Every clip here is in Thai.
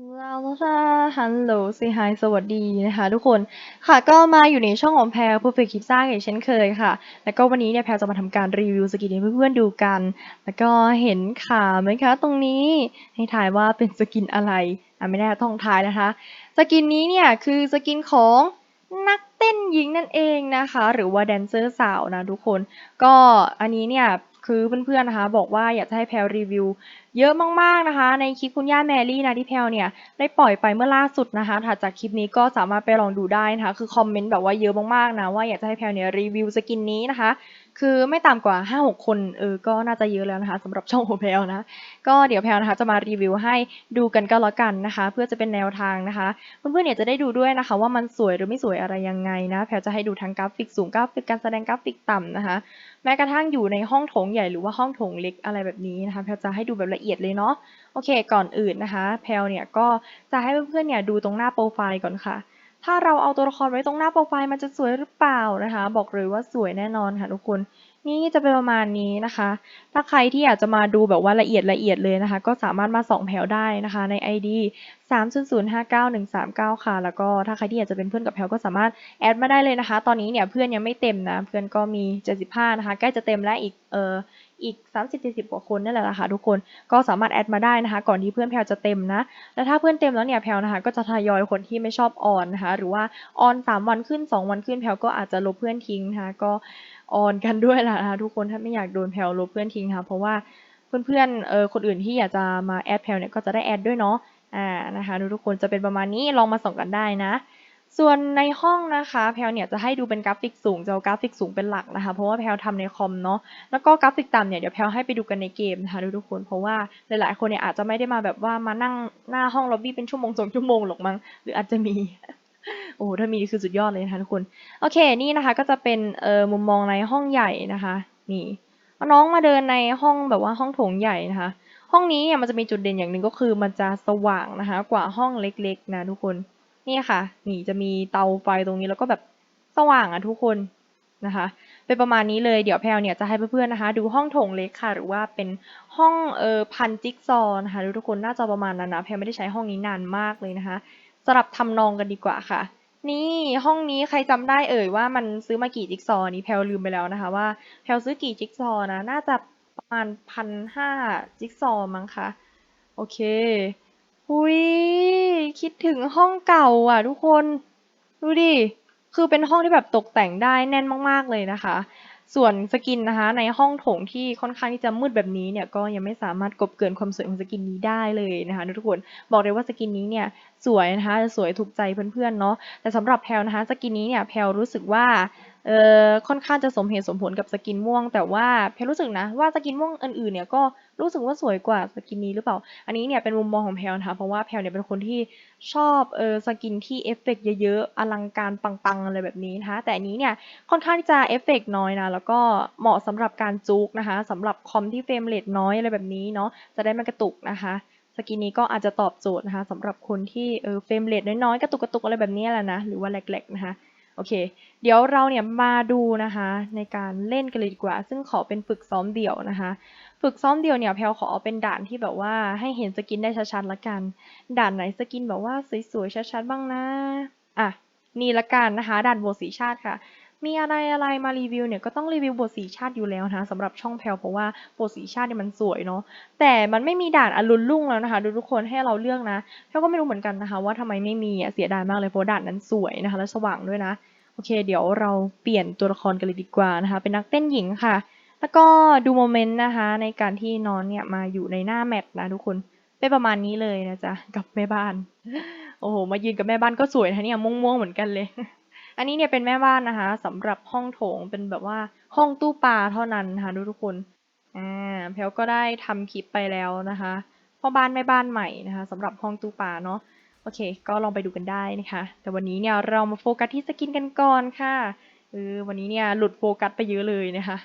ลาลาลาฮัลโหลซีไฮสวัสดีนะคะทุกคนค่ะก็มาอยู่ในช่องของแพร Perfect คลิปสร้างอย่างเช่นเคยค่ะ แล้วก็วันนี้เนี่ยแพรจะมาทำการรีวิวสกินให้เพื่อนๆดูกัน แล้วก็เห็นขาไหมคะ ตรงนี้ให้ถ่ายว่าเป็นสกินอะไรอะไม่แน่ต้องทายนะคะ สกินนี้เนี่ยคือสกินของนักเต้นหญิงนั่นเองนะคะ หรือว่าแดนเซอร์สาวนะทุกคน ก็อันนี้เนี่ย คือเพื่อนๆนะคะ บอกว่าอยากจะให้แพรรีวิว เยอะมากๆนะคะ ในคลิปคุณย่าแมรี่นะที่แพลเนี่ยได้ปล่อยไปเมื่อล่าสุดนะคะถัดจากคลิปนี้ก็สามารถไปลองดูได้นะคะ คือคอมเมนต์แบบว่าเยอะมากๆนะว่าอยากจะให้แพลเนี่ยรีวิวสกินนี้นะคะ คือไม่ต่ำกว่า 5-6 คนเออก็น่าจะเยอะแล้วนะคะสำหรับช่องของแพลนะก็เดี๋ยวแพลนะคะจะมารีวิวให้ดูกันก็แล้วกันนะคะ เพื่อจะเป็นแนวทางนะคะเพื่อนๆเนี่ยจะได้ดูด้วยนะคะ ว่ามันสวยหรือไม่สวยอะไรยังไงนะแพลจะให้ดูทั้งกราฟิกสูงกราฟิกการแสดงกราฟิกต่ำนะคะ แม้กระทั่งอยู่ในห้องโถงใหญ่หรือว่าห้องโถงเล็กอะไรแบบนี้นะคะแพลจะให้ดูแบบละเอียดเลยเนาะโอเค ก่อนอื่นนะคะแพลเนี่ยก็จะให้เพื่อนๆเนี่ยดูตรงหน้าโปรไฟล์ก่อนค่ะ ถ้าเราเอาตัวละครไว้ตรงหน้าโปรไฟล์มันจะสวยหรือเปล่านะคะ บอกเลยว่าสวยแน่นอนค่ะทุกคน นี่จะเป็นประมาณนี้นะคะ ถ้าใครที่อยากจะมาดูแบบว่าละเอียดละเอียดเลยนะคะ ก็สามารถมาส่องแพลได้นะคะใน ID 300599139 ค่ะ แล้วก็ถ้าใครที่อยากจะเป็นเพื่อนกับแพลก็สามารถแอดมาได้เลยนะคะ ตอนนี้เนี่ยเพื่อนยังไม่เต็มนะ เพื่อนก็มี 75 นะคะ ใกล้จะเต็มแล้วอีกเอออีก 30-40 กว่าคนนั่นแหละนะคะทุกคนก็สามารถแอดมาได้นะคะ ก่อนที่เพื่อนแพลจะเต็มนะ แล้วถ้าเพื่อนเต็มแล้วเนี่ยแพลนะคะ ก็จะทยอยคนที่ไม่ชอบออนนะคะ หรือว่าออน 3 วันขึ้น 2 วันขึ้นแพลก็อาจจะลบเพื่อนทิ้งนะคะ ก็ ออนกันด้วยล่ะนะคะทุกคนถ้าไม่อยากโดนแพลลบเพื่อนทิ้งค่ะเพราะว่าเพื่อนๆเออคนอื่นที่อยากจะมาแอดแพลเนี่ยก็จะได้แอดด้วยเนาะอ่านะคะทุกคนจะเป็นประมาณนี้ลองมาส่องกันได้นะ ส่วนในห้องนะคะแพลเนี่ยจะให้ดูเป็นกราฟิกสูงจะเอากราฟิกสูงเป็นหลักนะคะเพราะว่าแพลทำในคอมเนาะแล้วก็กราฟิกต่ำเนี่ยเดี๋ยวแพลให้ไปดูกันในเกมนะคะทุกคนเพราะว่าหลายๆคนเนี่ยอาจจะไม่ได้มาแบบว่ามานั่งหน้าห้องล็อบบี้เป็นชั่วโมงสองชั่วโมงหรอกมั้งหรืออาจจะมี โอ้โหถ้ามีคือสุดยอดเลยนะคะทุกคน โอเค นี่นะคะก็จะเป็นเอ่อมุมมองในห้องใหญ่นะคะ นี่น้องมาเดินในห้องแบบว่าห้องโถงใหญ่นะคะ ห้องนี้เนี่ยมันจะมีจุดเด่นอย่างหนึ่งก็คือมันจะสว่างนะคะ กว่าห้องเล็กๆนะทุกคน นี่ค่ะ นี่จะมีเตาไฟตรงนี้แล้วก็แบบสว่างอะทุกคนนะคะเป็นประมาณนี้เลยเดี๋ยวแพลเนี่ยจะให้เพื่อนๆนะคะ ดูห้องโถงเล็กค่ะ หรือว่าเป็นห้องเออพันจิ๊กซอนะคะทุกคนน่าจะประมาณนั้นนะแพลไม่ได้ใช้ห้องนี้นานมากเลยนะคะ ลับทำนองกันดีกว่าค่ะ นี่ห้องนี้ใครจำได้เอ่ยว่ามันซื้อมากี่จิ๊กซอว์นี้แพลลืมไปแล้วนะคะว่าแพลซื้อกี่จิ๊กซอว์นะน่าจะประมาณพันห้าจิ๊กซอว์มั้งคะโอเคหุยคิดถึงห้องเก่าอะทุกคน ดูดิ คือเป็นห้องที่แบบตกแต่งได้แน่นมากๆเลยนะคะ ส่วนสกินนะคะในห้องโถงที่ค่อนข้างที่จะมืดแบบนี้เนี่ยก็ยังไม่สามารถกบเกินความสวยของสกินนี้ได้เลยนะคะทุกคนบอกเลยว่าสกินนี้เนี่ยสวยนะคะสวยถูกใจเพื่อนๆเนาะแต่สำหรับแพลนะคะสกินนี้เนี่ยแพลรู้สึกว่า เออค่อนข้างจะสมเหตุสมผลกับสกินม่วง แต่ว่าแพลรู้สึกนะว่าสกินม่วงอื่นๆเนี่ยก็รู้สึกว่าสวยกว่าสกินนี้หรือเปล่า อันนี้เนี่ยเป็นมุมมองของแพลนะคะเพราะว่าแพลเนี่ยเป็นคนที่ชอบเออสกินที่เอฟเฟกต์เยอะๆอลังการปังๆอะไรแบบนี้นะคะแต่อันนี้เนี่ยค่อนข้างที่จะเอฟเฟกต์น้อยนะแล้วก็เหมาะสำหรับการจูกนะคะสำหรับคอมที่เฟรมเรทน้อยอะไรแบบนี้เนาะจะได้ไม่กระตุกนะคะสกินนี้ก็อาจจะตอบโจทย์นะคะสำหรับคนที่เออเฟรมเรทน้อยๆกระตุกกระตุกอะไรแบบนี้แหละนะหรือว่าแหลกๆนะคะ อเค เดี๋ยวเราเนี่ยมาดูนะคะในการเล่นกันเลยดีกว่า ซึ่งขอเป็นฝึกซ้อมเดี่ยวนะคะ ฝึกซ้อมเดี่ยวเนี่ยแพลขอเอาเป็นด่านที่แบบว่าให้เห็นสกินได้ชัดๆละกัน ด่านไหนสกินแบบว่าสวยๆชัดๆบ้างนะ อะนี่ละกันนะคะด่านโบสีชาติค่ะ มีอะไรอะไรมารีวิวเนี่ยก็ต้องรีวิวบทสีชาติอยู่แล้วนะสำหรับช่องแพลเพราะว่าบทสีชาติเนี่ยมันสวยเนาะแต่มันไม่มีด่านอรุณรุ่งแล้วนะคะ ดูทุกคนให้เราเลือกนะแพลก็ไม่รู้เหมือนกันนะคะ ว่าทำไมไม่มีอะเสียดายมากเลยเพราะด่านนั้นสวยนะคะ และสว่างด้วยนะโอเค เดี๋ยวเราเปลี่ยนตัวละครกันเลยดีกว่านะคะ เป็นนักเต้นหญิงค่ะ แล้วก็ดูโมเมนต์นะคะ ในการที่น้องเนี่ยมาอยู่ในหน้าแมปนะทุกคนเป็นประมาณนี้เลยนะจ๊ะกับแม่บ้าน โอ้โห มายืนกับแม่บ้านก็สวยนะเนี่ยม่วงๆเหมือนกันเลย อันนี้เนี่ยเป็นแม่บ้านนะคะสำหรับห้องโถงเป็นแบบว่าห้องตู้ปลาเท่านั้นนะคะทุกคนอ่าแพลก็ได้ทำคลิปไปแล้วนะคะพ่อบ้านแม่บ้านใหม่นะคะสำหรับห้องตู้ปลาเนาะโอเค ก็ลองไปดูกันได้นะคะ แต่วันนี้เนี่ยเรามาโฟกัสที่สกินกันก่อนค่ะเออวันนี้เนี่ยหลุดโฟกัสไปเยอะเลยนะคะ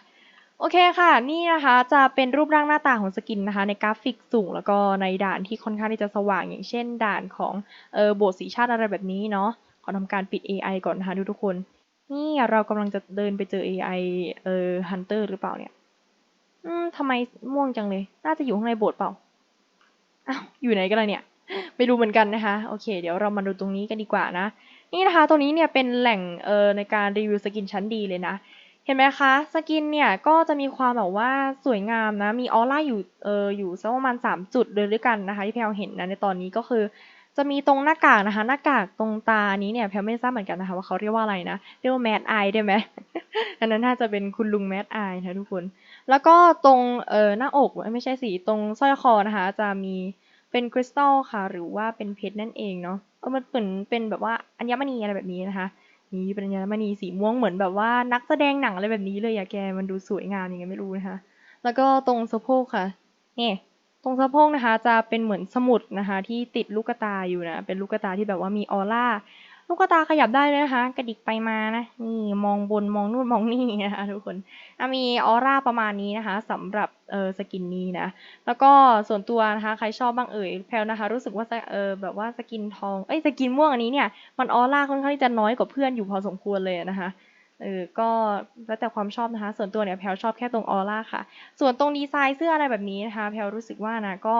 โอเคค่ะ นี่นะคะจะเป็นรูปร่างหน้าตาของสกินนะคะ ในกราฟิกสูงแล้วก็ในด่านที่ค่อนข้างที่จะสว่างอย่างเช่น ด่านของเออโบสถ์สีชาติอะไรแบบนี้เนาะ ขอทำการปิด AI ก่อนนะคะทุกคน นี่เรากำลังจะเดินไปเจอ AI เออฮันเตอร์หรือเปล่าเนี่ย อืมทำไมม่วงจังเลย น่าจะอยู่ข้างในโบสถ์เปล่า อ้าว อยู่ไหนกันล่ะเนี่ย ไม่รู้เหมือนกันนะคะ โอเค เดี๋ยวเรามาดูตรงนี้กันดีกว่านะ นี่นะคะ ตรงนี้เนี่ยเป็นแหล่งเอ่อในการรีวิวสกินชั้นดีเลยนะ เห็นไหมคะ สกินเนี่ยก็จะมีความแบบว่าสวยงามนะ มีออร่าอยู่ เอออยู่สักประมาณ3จุดเลยด้วยกันนะคะ ที่แพลเห็นนะในตอนนี้ก็คือ จะมีตรงหน้ากากนะคะ หน้ากากตรงตานี้เนี่ยแพลไม่ทราบเหมือนกันนะคะว่าเขาเรียกว่าอะไรนะเรียกว่าแมดไอได้ไหมอันนั้นน่าจะเป็นคุณลุงแมดไอนะทุกคน แล้วก็ตรงเออหน้าอกไม่ใช่สีตรงสร้อยคอนะคะ จะมีเป็นคริสตัลค่ะ หรือว่าเป็นเพชรนั่นเองเนาะเออมันเหมือนเป็นแบบว่าอัญมณีอะไรแบบนี้นะคะนี่เป็นอัญมณีสีม่วงเหมือนแบบว่านักแสดงหนังอะไรแบบนี้เลยอะแกมันดูสวยงามยังไงไม่รู้นะคะแล้วก็ตรงสะโพกค่ะนี่ ตรงสะโพกนะคะ จะเป็นเหมือนสมุดนะคะ ที่ติดลูกตาอยู่นะ เป็นลูกตาที่แบบว่ามีออร่า ลูกตาขยับได้เลยนะคะ กระดิกไปมานะ นี่มองบนมองนู่นมองนี่นะคะทุกคน มีออร่าประมาณนี้นะคะสำหรับเออสกินนี้นะ แล้วก็ส่วนตัวนะคะใครชอบบ้างเอ่ยแพลนะคะ รู้สึกว่าเออแบบว่าสกินทอง เอ้ยสกินม่วงอันนี้เนี่ย มันออร่าค่อนข้างที่จะน้อยกว่าเพื่อนอยู่พอสมควรเลยนะคะ เออก็แล้วแต่ความชอบนะคะ ส่วนตัวเนี่ยแพลชอบแค่ตรงออร่าค่ะ ส่วนตรงดีไซน์เสื้ออะไรแบบนี้นะคะ แพลรู้สึกว่านะก็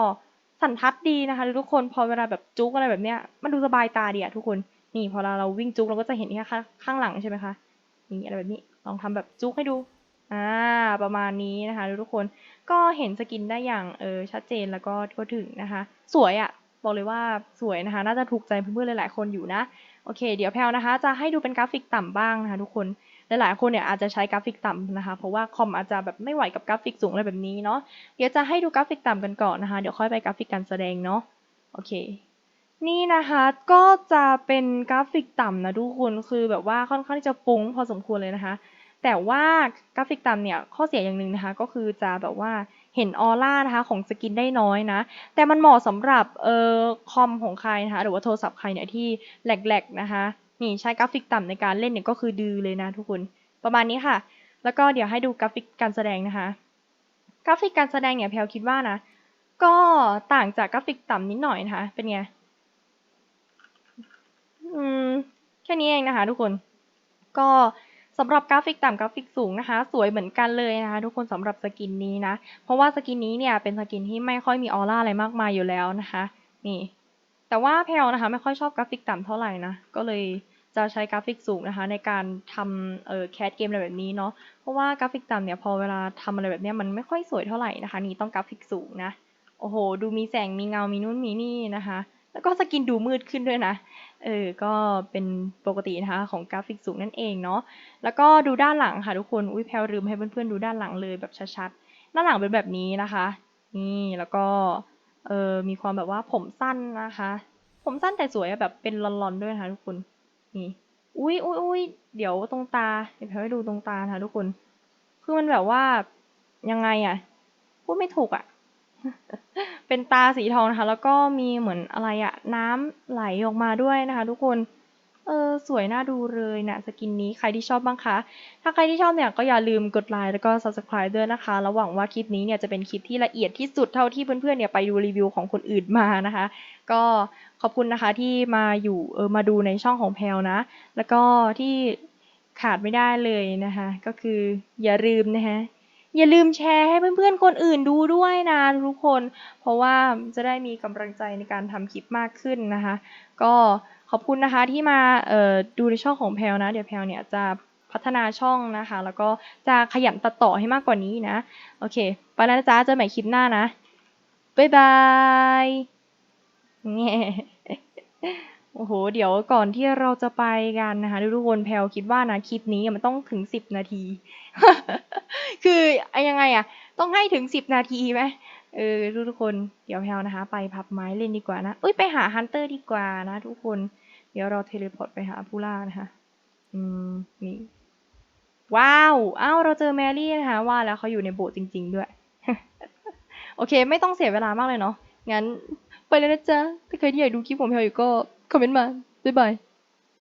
สันทัดดีนะคะทุกคนพอเวลาแบบจุกอะไรแบบเนี้ยมันดูสบายตาดีอะทุกคนนี่พอเราเราวิ่งจุกเราก็จะเห็นแค่ข้างหลังใช่ไหมคะนี่อะไรแบบนี้ลองทำแบบจุกให้ดูอ่าประมาณนี้นะคะทุกคนก็เห็นสกินได้อย่างเออชัดเจนแล้วก็ทั่วถึงนะคะ สวยอะบอกเลยว่าสวยนะคะ น่าจะถูกใจเพื่อนๆหลายๆคนอยู่นะ โอเค เดี๋ยวแพลวนะคะ จะให้ดูเป็นกราฟิกต่ำบ้างนะคะทุกคนหลายๆคนเนี่ยอาจจะใช้กราฟิกต่ำนะคะ เพราะว่าคอมอาจจะแบบไม่ไหวกับกราฟิกสูงอะไรแบบนี้เนาะเดี๋ยวจะให้ดูกราฟิกต่ำกันก่อนนะคะ เดี๋ยวค่อยไปกราฟิกการแสดงเนาะโอเค นี่นะคะก็จะเป็นกราฟิกต่ำนะทุกคนคือแบบว่าค่อนข้างที่จะฟุ้งพอสมควรเลยนะคะ แต่ว่ากราฟิกต่ำเนี่ยข้อเสียอย่างหนึ่งนะคะ ก็คือจะแบบว่า เห็นออร่านะคะของสกินได้น้อยนะ แต่มันเหมาะสำหรับเอ่อคอมของใครนะคะหรือว่าโทรศัพท์ใครเนี่ยที่แหลกๆนะคะนี่ใช้กราฟิกต่ำในการเล่นเนี่ยก็คือดื้อเลยนะทุกคนประมาณนี้ค่ะ แล้วก็เดี๋ยวให้ดูกราฟิกการแสดงนะคะ กราฟิกการแสดงเนี่ยแพลคิดว่านะก็ต่างจากกราฟิกต่ำนิดหน่อยนะคะ เป็นไงอืมแค่นี้เองนะคะ ทุกคน ก็ สำหรับกราฟิกต่ำกราฟิกสูงนะคะ สวยเหมือนกันเลยนะคะ ทุกคนสำหรับสกินนี้นะ เพราะว่าสกินนี้เนี่ยเป็นสกินที่ไม่ค่อยมีออร่าอะไรมากมายอยู่แล้วนะคะ นี่ แต่ว่าแพลนะคะไม่ค่อยชอบกราฟิกต่ำเท่าไหร่นะ ก็เลยจะใช้กราฟิกสูงนะคะ ในการทำเอ่อแคสเกมอะไรแบบนี้เนาะ เพราะว่ากราฟิกต่ำเนี่ยพอเวลาทำอะไรแบบนี้มันไม่ค่อยสวยเท่าไหร่นะคะ นี่ต้องกราฟิกสูงนะ โอ้โห ดูมีแสงมีเงามีนู่นมีนี่นะคะ แล้วก็สกินดูมืดขึ้นด้วยนะ เออ ก็เป็นปกตินะคะของกราฟิกสูงนั่นเองเนาะ แล้วก็ดูด้านหลังค่ะทุกคน อุ้ยแพลลืมให้เพื่อนๆดูด้านหลังเลยแบบชัดๆ ด้านหลังเป็นแบบนี้นะคะ นี่แล้วก็ เออมีความแบบว่าผมสั้นนะคะ ผมสั้นแต่สวยแบบเป็นลอนๆด้วยนะคะทุกคน นี่ อุ้ยอุ้ยอุ้ยเดี๋ยวตรงตา เดี๋ยวแพลให้ดูตรงตานะคะทุกคน คือมันแบบว่ายังไงอะพูดไม่ถูกอะ เป็นตาสีทองนะคะ แล้วก็มีเหมือนอะไรอะน้ำไหลออกมาด้วยนะคะ ทุกคน เออสวยน่าดูเลยนะสกินนี้ใครที่ชอบบ้างคะ ถ้าใครที่ชอบเนี่ยก็อย่าลืมกดไลค์แล้วก็ subscribe ด้วยนะคะระหวังว่าคลิปนี้เนี่ยจะเป็นคลิปที่ละเอียดที่สุดเท่าที่เพื่อนๆเนี่ยไปดูรีวิวของคนอื่นมานะคะ ก็ขอบคุณนะคะที่มาอยู่เออมาดูในช่องของแพลนะ แล้วก็ที่ขาดไม่ได้เลยนะคะ ก็คืออย่าลืมนะคะ อย่าลืมแชร์ให้เพื่อนๆคนอื่นดูด้วยนะทุกคน เพราะว่าจะได้มีกำลังใจในการทำคลิปมากขึ้นนะคะ ก็ขอบคุณนะคะที่มาดูในช่องของแพลนะ เดี๋ยวแพลเนี่ยจะพัฒนาช่องนะคะ แล้วก็จะขยันตัดต่อให้มากกว่านี้นะ โอเค ไปแล้วจ๊ะเจอใหม่คลิปหน้านะ บ๊ายบายแง่ โอ้โห เดี๋ยวก่อนที่เราจะไปกันนะคะทุกคนแพลคิดว่านะคลิปนี้มันต้องถึงสิบนาที คือไอ้ยังไงอะต้องให้ถึงสิบนาทีไหมเออทุกคนเดี๋ยวแพลนะคะ ไปพับไม้เล่นดีกว่านะเอ้ยไปหาฮันเตอร์ดีกว่านะทุกคน เดี๋ยวเราเทเลพอร์ตไปหาผู้ล่านะคะอืมนี่ว้าวอ้าวเราเจอแมรี่นะคะว่าแล้วเขาอยู่ในโบสถ์จริง ๆ ด้วย โอเค ไม่ต้องเสียเวลามากเลยเนาะงั้นไปเลยนะจ๊ะถ้าใครที่อยากดูคลิปของแพลอยู่ก็ คอมเมนต์มา บ๊ายบาย